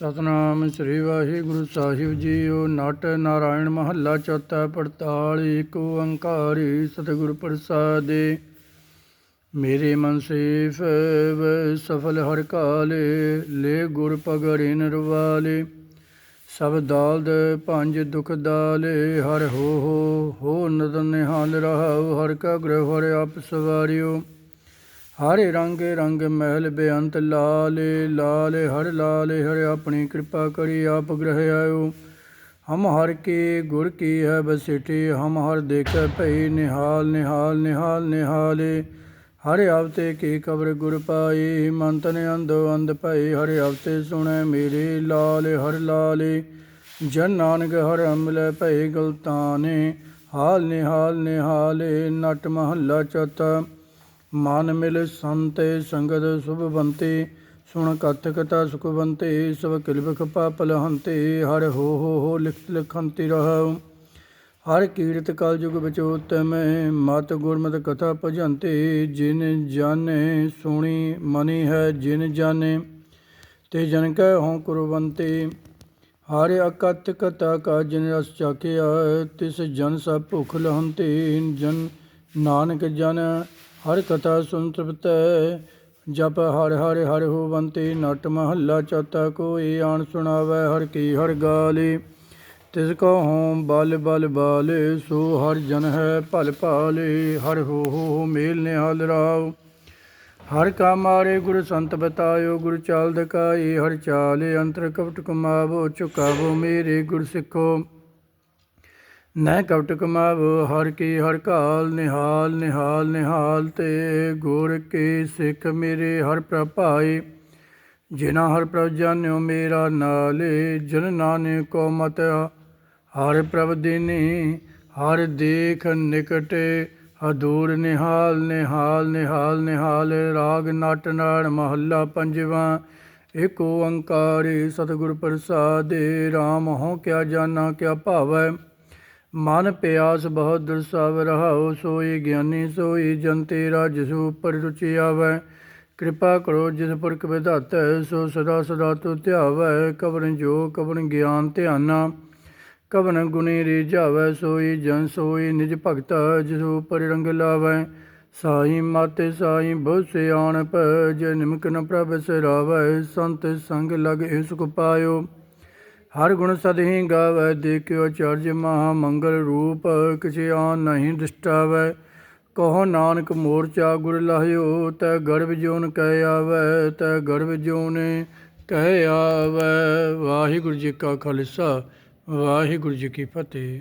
ਸਤਨਾਮ ਸ੍ਰੀ ਵਾਹਿਗੁਰੂ ਸਾਹਿਬ JIO, Nat Narayan ਮਹੱਲਾ ਚੌਥਾ ਪੜਤਾਲੀ, ਏਕ ਓੰਕਾਰੀ ਸਤਿਗੁਰ ਪ੍ਰਸਾਦੇ। ਮੇਰੇ ਮਨ ਸੇਫ ਵ ਸਫਲ ਹਰ ਕਾਲੇ, ਲੈ ਗੁਰ ਪਗੜੇ ਨਰਵਾਲੇ। ਸਭ ਦਾਲਦ ਪੰਜ ਦੁਖ ਦਾਲੇ, ਹਰ ਹੋ ਹੋ ਹੋ ਨਦਨ ਨਿਹਾਲ ਰਹਾਉ, ਹਰ ਕਾ ਗ੍ਰਹਿ ਹਰ ਆਪ ਸਵਾਰਿਓ। ਹਰੇ ਰੰਗ ਰੰਗ ਮਹਿਲ ਬੇਅੰਤ, ਲਾਲੇ ਲਾਲੇ, ਹਰ ਲਾਲੇ ਹਰ ਆਪਣੀ ਕਿਰਪਾ ਕਰੀ ਆਪ ਗ੍ਰਹਿ ਆਇਓ। ਹਮ ਹਰ ਕੀ ਗੁਰ ਕੀ ਹੈ ਬਸਿਠੀ ਹਮ ਹਰ ਦੇਖੈ ਭਈ ਨਿਹਾਲ ਨਿਹਾਲ ਨਿਹਾਲ, ਨਿਹਾਲੇ। ਹਰ ਆਵਤੇ ਕੀ ਕਬਰ ਗੁਰ ਪਾਈ ਮਨ ਤਨ ਅੰਧੋ, ਅੰਧ ਭਈ ਹਰ ਆਵਤੇ ਸੁਣੈ ਮੇਰੇ ਲਾਲੇ, ਹਰ ਲਾਲੇ। ਜਨ ਨਾਨਕ ਹਰ ਅਮਲੇ ਭਈ ਗਲਤਾਨੇ। ਹਾਲ ਨਿਹਾਲ, ਨਿਹਾਲੇ, ਨਟ ਮਹੱਲਾ ਚੌਥਾ ਮਨ ਮਿਲ ਸੰਤੇ ਸੰਗਤ ਸੁਭਵੰਤੇ ਸੁਣ ਕਥ ਕਥਾ ਸੁਖਵੰਤੇ ਸਭ ਕਿਲਬਖ ਪਾਪ ਲਹੰਤੇ ਹਰ ਹੋ ਹੋ ਹੋ ਲਿਖਤ ਲਖੰਤੀ ਰਹਉ ਹਰ ਕੀਰਤ ਕਲ ਯੁਗ ਵਿਚੋਤਮੈ ਮਤ ਗੁਰਮਤ ਕਥਾ ਭਜੰਤੇ, ਜਿਨ ਜਾਣੇ ਸੁਣੀ ਮਨੀ ਹੈ ਜਿਨ ਜਾਣੇ ਤੇ ਜਨ ਕੈ ਹਉ ਕੁਰਵੰਤੇ ਹਰ ਅਕਥ ਕਥਾ ਕਾ ਜਿਨ ਰਸ ਚਾਖਿਆ, ਤਿਸ ਜਨ ਸਭ ਭੁਖ ਲਹੰਤੇ, ਜਨ ਨਾਨਕ ਜਨ ਹਰ ਕਥਾ ਸੁਨ ਤ੍ਰਿਪਤੈ ਜਪ ਹਰ ਹਰ ਹਰ ਹੋਵੰਤੇ ਨਟ ਮਹੱਲਾ ਚੌਥਾ ਕੋਈ ਆਣ ਸੁਣਾਵੈ, ਹਰ ਕੀ ਹਰ ਗਾਲੇ। ਤਿਸ ਕੋ ਹੋਮ ਬਲ ਬਲ ਬਾਲੇ, ਸੋ ਹਰ ਜਨ ਹੈ ਭਲ ਭਾਲੇ, ਹਰ ਹੋ ਹੋ ਮੇਲ ਨਿਹਾਲ ਰਾਵ। ਹਰ ਕਾ ਮਾਰੇ ਗੁਰ ਸੰਤ ਬਤਾਇਓ, ਗੁਰ ਚਾਲ ਦਕਾਈ ਹਰ ਚਾਲੇ ਅੰਤਰ ਕਪਟ ਕਮਾਵੋ ਚੁਕਾਵੋ ਮੇਰੇ ਗੁਰ ਸਿੱਖੋ। ਨਹਿ ਕਵਟ ਕਮਾਵੋ, ਹਰ ਕੀ ਹਰ ਕਾਲ ਨਿਹਾਲ ਨਿਹਾਲ ਨਿਹਾਲ ਤੇ ਗੁਰ ਕੇ ਸਿੱਖ ਮੇਰੇ ਹਰ ਪ੍ਰਭਾਈ ਜਿਨਾ ਹਰ ਪ੍ਰਭ ਜਾਣਿਓ ਮੇਰਾ ਨਾਲੇ, ਜਨ ਨਾਨਕ ਕੋ ਮਤ ਹਰ ਪ੍ਰਭ ਦੀਨੀ, ਹਰ ਦੇਖ ਨਿਕਟ, ਹਦੂਰ ਨਿਹਾਲ ਨਿਹਾਲ ਨਿਹਾਲ ਨਿਹਾਲ, ਰਾਗ ਨਟ ਨਾੜ ਮਹੱਲਾ ਪੰਜਵਾਂ। ਏਕ ਓੰਕਾਰੀ ਸਤਿਗੁਰ ਪ੍ਰਸਾਦੇ RAM ਹੋ ਕਿਆ ਜਾਣਾ ਕਿਆ ਭਾਵੈ। ਮਨ ਪਿਆਸ ਬਹੁਤ ਦਰਸਾਵ ਰਹਾਉ, ਸੋਈ ਗਿਆਨੀ, ਸੋਈ ਜਨ ਤੇਰਾ ਜਿਸ ਉਪਰ ਰੁਚਿ ਆਵੈ। ਕਿਰਪਾ ਕਰੋ ਜਿਸ ਪੁਰਖ ਵਿਧਾਤੈ, ਸੋ ਸਦਾ ਸਦਾ ਤੋ ਧਿਆਵੈ। ਕਵਨ ਜੋ ਕਵਨ ਗਿਆਨ ਧਿਆਨਾ, ਕਵਨ ਗੁਣੀ ਰੀਝਾਵੈ ਸੋਈ ਜਨ, ਸੋਈ ਨਿਜ ਭਗਤ, ਜਿਸ ਉਪਰ ਰੰਗ ਲਾਵੈ। ਸਾਈ ਮਾਤੇ, ਸਾਈ ਬਹੁ ਸਿਆਣਪ ਜੇ ਨਿਮਕ ਨ ਪ੍ਰਭ ਸਿਰਾਵੈ। ਸੰਤ ਸੰਗ ਲਗ ਇਹ ਸੁਖ ਪਾਇਓ। ਹਰ ਗੁਣ ਸਦਹੀ ਗਾਵੈ, ਦੇਖਿਓ ਚਰਜ ਮਹਾ ਮੰਗਲ ਰੂਪ, ਕਿਸੇ ਆਨ ਨਹੀਂ ਦ੍ਰਿਸ਼ਟਾਵੈ ਕਹੋ ਨਾਨਕ ਮੋਰਚਾ ਗੁਰ ਲਾਹਿਓ ਤੈ ਗਰਭ ਜੋਨ ਕਹਿ ਆਵੈ, ਤੈ ਗਰਭ ਜੋਨ ਕਹਿ ਆਵੈ। ਵਾਹਿਗੁਰੂ ਜੀ ਕਾ ਖਾਲਸਾ, ਵਾਹਿਗੁਰੂ ਜੀ ਕੀ ਫਤਿਹ।